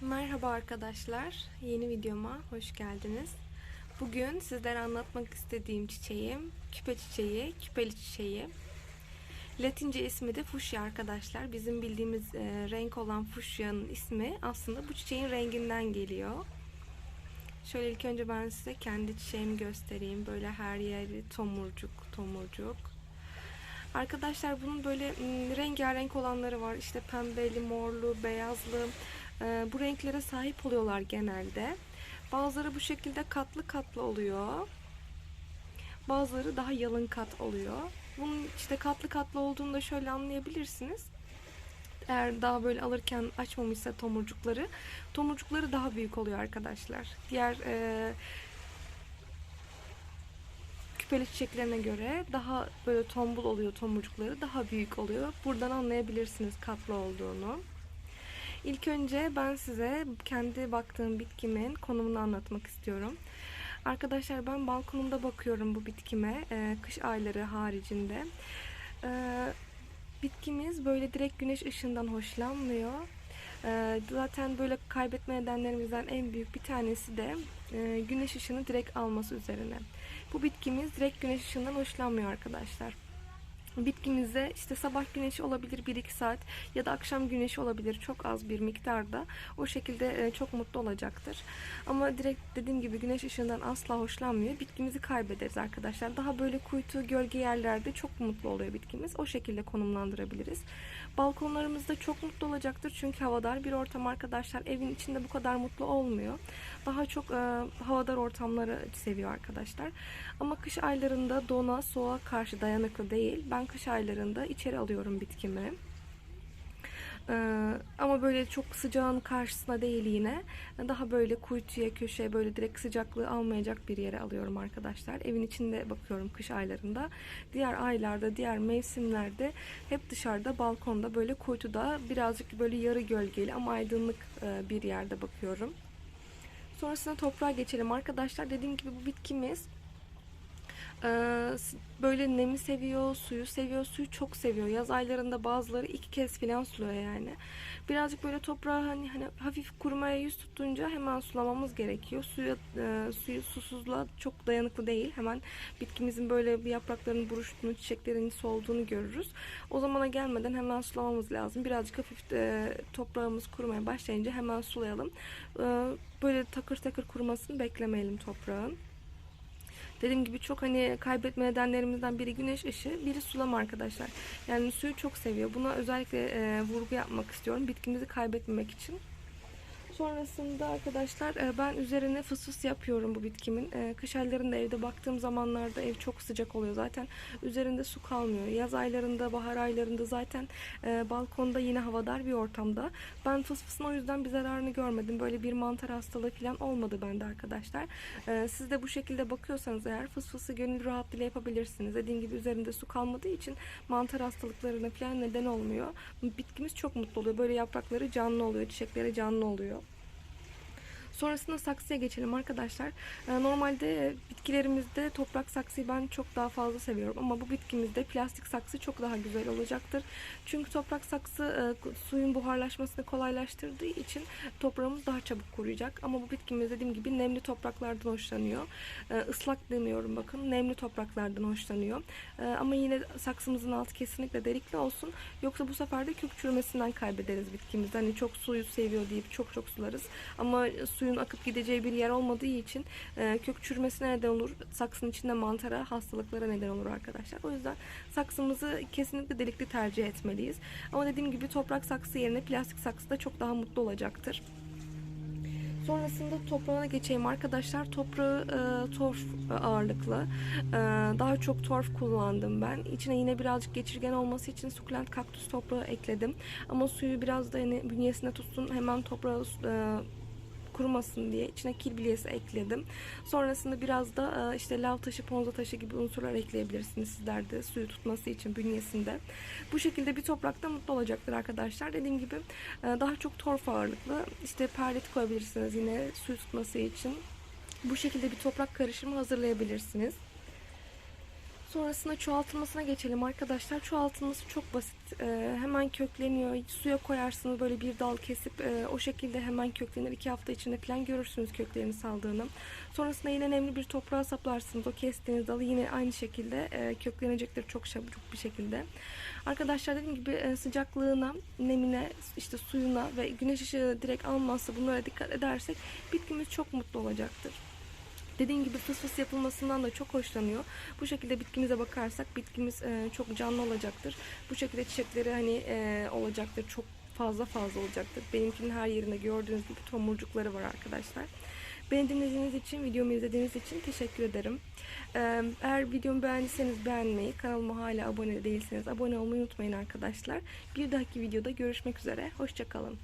Merhaba arkadaşlar, yeni videoma hoş geldiniz. Bugün sizlere anlatmak istediğim çiçeğim küpe çiçeği, küpeli çiçeği. Latince ismi de fuşya arkadaşlar. Bizim bildiğimiz e, renk olan fuşyanın ismi aslında bu çiçeğin renginden geliyor. Şöyle ilk önce ben size kendi çiçeğimi göstereyim. Böyle her yeri tomurcuk tomurcuk. Arkadaşlar bunun böyle m, rengarenk olanları var. İşte pembeli, morlu, beyazlı. E, bu renklere sahip oluyorlar genelde. Bazıları bu şekilde katlı katlı oluyor. Bazıları daha yalın kat oluyor. Bunun işte katlı katlı olduğunu da şöyle anlayabilirsiniz. Eğer daha böyle alırken açmamışsa tomurcukları, tomurcukları daha büyük oluyor arkadaşlar. Diğer e, küpeli çiçeklerine göre daha böyle tombul oluyor tomurcukları, daha büyük oluyor. Buradan anlayabilirsiniz katlı olduğunu. İlk önce ben size kendi baktığım bitkimin konumunu anlatmak istiyorum. Arkadaşlar ben balkonumda bakıyorum bu bitkime e, kış ayları haricinde. E, bitkimiz böyle direkt güneş ışığından hoşlanmıyor. E, zaten böyle kaybetme nedenlerimizden en büyük bir tanesi de güneş ışığını direkt alması üzerine. Bu bitkimiz direkt güneş ışığından hoşlanmıyor arkadaşlar bitkimize işte sabah güneşi olabilir 1-2 saat ya da akşam güneşi olabilir çok az bir miktarda. O şekilde e, çok mutlu olacaktır. Ama direkt dediğim gibi güneş ışığından asla hoşlanmıyor. Bitkimizi kaybederiz arkadaşlar. Daha böyle kuytu, gölge yerlerde çok mutlu oluyor bitkimiz. O şekilde konumlandırabiliriz. Balkonlarımızda çok mutlu olacaktır. Çünkü havadar bir ortam arkadaşlar. Evin içinde bu kadar mutlu olmuyor. Daha çok e, havadar ortamları seviyor arkadaşlar. Ama kış aylarında dona, soğuğa karşı dayanıklı değil. Ben kış aylarında içeri alıyorum bitkimi. Ee, ama böyle çok sıcağın karşısına değil yine. Daha böyle kuytuya, köşeye böyle direkt sıcaklığı almayacak bir yere alıyorum arkadaşlar. Evin içinde bakıyorum kış aylarında. Diğer aylarda, diğer mevsimlerde hep dışarıda, balkonda böyle kuytuda birazcık böyle yarı gölgeli ama aydınlık e, bir yerde bakıyorum. Sonrasında toprağa geçelim arkadaşlar. Dediğim gibi bu bitkimiz böyle nemi seviyor, suyu seviyor, suyu çok seviyor. Yaz aylarında bazıları iki kez filan suluyor yani. Birazcık böyle toprağı hani hani hafif kurumaya yüz tutunca hemen sulamamız gerekiyor. Suya e, suyu susuzluğa çok dayanıklı değil. Hemen bitkimizin böyle bir yapraklarının buruştuğunu, çiçeklerinin solduğunu görürüz. O zamana gelmeden hemen sulamamız lazım. Birazcık hafif e, toprağımız kurumaya başlayınca hemen sulayalım. E, böyle takır takır kurumasını beklemeyelim toprağın. Dediğim gibi çok hani kaybetme nedenlerimizden biri güneş ışığı, biri sulama arkadaşlar. Yani suyu çok seviyor. Buna özellikle e, vurgu yapmak istiyorum. Bitkimizi kaybetmemek için. Sonrasında arkadaşlar e, ben üzerine fıs yapıyorum bu bitkimin. E, kış aylarında evde baktığım zamanlarda ev çok sıcak oluyor. Zaten üzerinde su kalmıyor. Yaz aylarında, bahar aylarında zaten e, balkonda yine havadar bir ortamda. Ben fıs fısın o yüzden bir zararını görmedim. Böyle bir mantar hastalığı falan olmadı bende arkadaşlar. Siz de bu şekilde bakıyorsanız eğer fıs fısı gönül rahatlığıyla yapabilirsiniz. Dediğim gibi üzerinde su kalmadığı için mantar hastalıklarına falan neden olmuyor. Bitkimiz çok mutlu oluyor. Böyle yaprakları canlı oluyor, çiçekleri canlı oluyor. Sonrasında saksıya geçelim arkadaşlar. Ee, normalde bitkilerimizde toprak saksıyı ben çok daha fazla seviyorum. Ama bu bitkimizde plastik saksı çok daha güzel olacaktır. Çünkü toprak saksı e, suyun buharlaşmasını kolaylaştırdığı için toprağımız daha çabuk kuruyacak. Ama bu bitkimiz dediğim gibi nemli topraklardan hoşlanıyor. Islak ee, demiyorum bakın. Nemli topraklardan hoşlanıyor. Ee, ama yine saksımızın altı kesinlikle delikli olsun. Yoksa bu sefer de kök çürümesinden kaybederiz bitkimizi. Hani çok suyu seviyor deyip çok çok sularız. Ama suyu suyun akıp gideceği bir yer olmadığı için e, kök çürümesine neden olur. Saksının içinde mantara, hastalıklara neden olur arkadaşlar. O yüzden saksımızı kesinlikle delikli tercih etmeliyiz. Ama dediğim gibi toprak saksı yerine plastik saksı da çok daha mutlu olacaktır. Sonrasında toprağına geçeyim arkadaşlar. Toprağı e, torf ağırlıklı. E, daha çok torf kullandım ben. İçine yine birazcık geçirgen olması için sukulent kaktüs toprağı ekledim. Ama suyu biraz da yani bünyesine tutsun. Hemen toprağı e, kurumasın diye içine kil bilyesi ekledim. Sonrasında biraz da e, işte lav taşı, ponza taşı gibi unsurlar ekleyebilirsiniz sizler de suyu tutması için bünyesinde. Bu şekilde bir toprakta mutlu olacaktır arkadaşlar. Dediğim gibi e, daha çok torf ağırlıklı. İşte perlit koyabilirsiniz yine suyu tutması için. Bu şekilde bir toprak karışımı hazırlayabilirsiniz. Sonrasında çoğaltılmasına geçelim arkadaşlar. Çoğaltılması çok basit. Ee, hemen kökleniyor. Suya koyarsınız böyle bir dal kesip e, o şekilde hemen köklenir. İki hafta içinde falan görürsünüz köklerini saldığını. Sonrasında yine nemli bir toprağa saplarsınız. O kestiğiniz dalı yine aynı şekilde e, köklenecektir çok çabuk bir şekilde. Arkadaşlar dediğim gibi e, sıcaklığına, nemine, işte suyuna ve güneş ışığı direkt almazsa bunlara dikkat edersek bitkimiz çok mutlu olacaktır. Dediğim gibi fıs fıs yapılmasından da çok hoşlanıyor. Bu şekilde bitkimize bakarsak bitkimiz e, çok canlı olacaktır. Bu şekilde çiçekleri hani e, olacaktır. Çok fazla fazla olacaktır. Benimkinin her yerinde gördüğünüz gibi tomurcukları var arkadaşlar. Beni dinlediğiniz için, videomu izlediğiniz için teşekkür ederim. Ee, Eğer videomu beğendiyseniz beğenmeyi, kanalıma hala abone değilseniz abone olmayı unutmayın arkadaşlar. Bir dahaki videoda görüşmek üzere. Hoşçakalın.